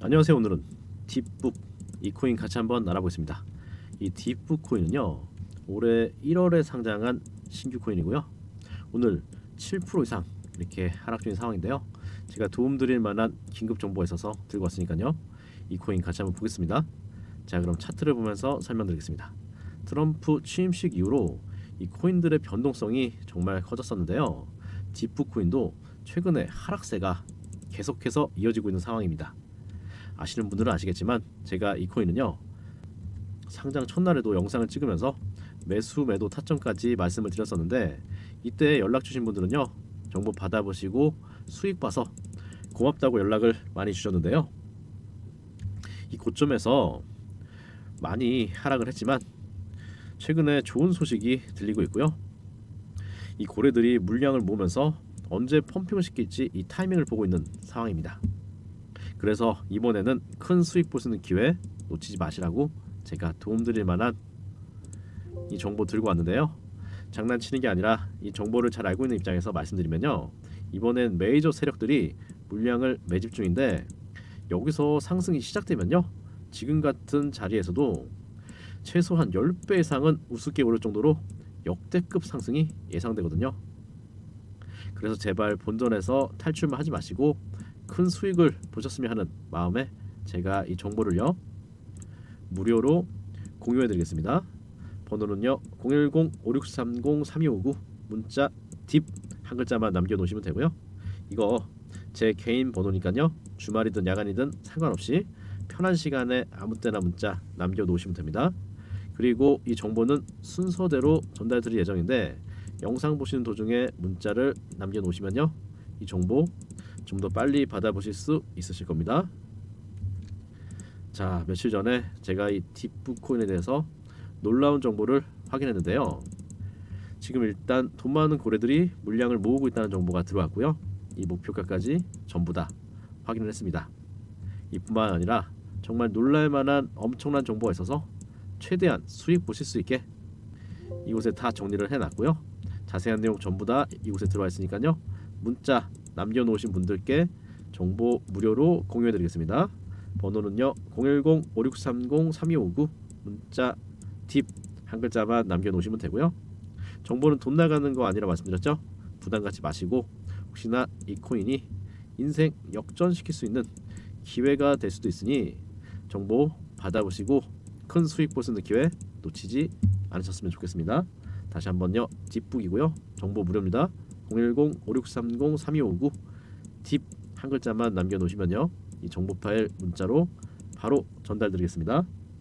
안녕하세요. 오늘은 딥북 이 코인 같이 한번 알아보겠습니다. 이 딥북 코인은요. 올해 1월에 상장한 신규 코인이고요. 오늘 7% 이상 이렇게 하락 중인 상황인데요. 제가 도움드릴 만한 긴급 정보가 있어서 들고 왔으니까요. 이 코인 같이 한번 보겠습니다. 자, 그럼 차트를 보면서 설명드리겠습니다. 트럼프 취임식 이후로 이 코인들의 변동성이 정말 커졌었는데요. 딥북 코인도 최근에 하락세가 계속해서 이어지고 있는 상황입니다. 아시는 분들은 아시겠지만 제가 이 코인은요 상장 첫날에도 영상을 찍으면서 매수 매도 타점까지 말씀을 드렸었는데 이때 연락 주신 분들은요 정보 받아보시고 수익 봐서 고맙다고 연락을 많이 주셨는데요 이 고점에서 많이 하락을 했지만 최근에 좋은 소식이 들리고 있고요 이 고래들이 물량을 모으면서 언제 펌핑을 시킬지 이 타이밍을 보고 있는 상황입니다. 그래서 이번에는 큰 수익 있는 기회 놓치지 마시라고 제가 도움드릴 만한 이 정보 들고 왔는데요. 장난치는 게 아니라 이 정보를 잘 알고 있는 입장에서 말씀드리면요. 이번엔 메이저 세력들이 물량을 매집 중인데 여기서 상승이 시작되면요. 지금 같은 자리에서도 최소한 10배 이상은 우습게 오를 정도로 역대급 상승이 예상되거든요. 그래서 제발 본전에서 탈출만 하지 마시고 큰 수익을 보셨으면 하는 마음에 제가 이 정보를요 무료로 공유해드리겠습니다. 번호는요 010-5630-3259 문자 딥 한 글자만 남겨놓으시면 되고요. 이거 제 개인 번호니까요 주말이든 야간이든 상관없이 편한 시간에 아무 때나 문자 남겨놓으시면 됩니다. 그리고 이 정보는 순서대로 전달드릴 예정인데 영상 보시는 도중에 문자를 남겨놓으시면요 이 정보 좀 더 빨리 받아보실 수 있으실 겁니다. 자 며칠 전에 제가 이 딥북코인에 대해서 놀라운 정보를 확인했는데요. 지금 일단 돈 많은 고래들이 물량을 모으고 있다는 정보가 들어왔고요. 이 목표가까지 전부 다 확인을 했습니다. 이뿐만 아니라 정말 놀랄 만한 엄청난 정보가 있어서 최대한 수익 보실 수 있게 이곳에 다 정리를 해놨고요. 자세한 내용 전부 다 이곳에 들어와 있으니까요. 문자 남겨놓으신 분들께 정보 무료로 공유해드리겠습니다. 번호는요 010-5630-3259 문자 팁 한 글자만 남겨놓으시면 되고요. 정보는 돈 나가는 거 아니라 말씀드렸죠. 부담 갖지 마시고 혹시나 이 코인이 인생 역전시킬 수 있는 기회가 될 수도 있으니 정보 받아보시고 큰 수익 있는 기회 놓치지 않으셨으면 좋겠습니다. 다시 한번요. 딥북이고요. 정보 무료입니다. 010-5630-3259 딥 한 글자만 남겨놓으시면요. 이 정보 파일 문자로 바로 전달드리겠습니다.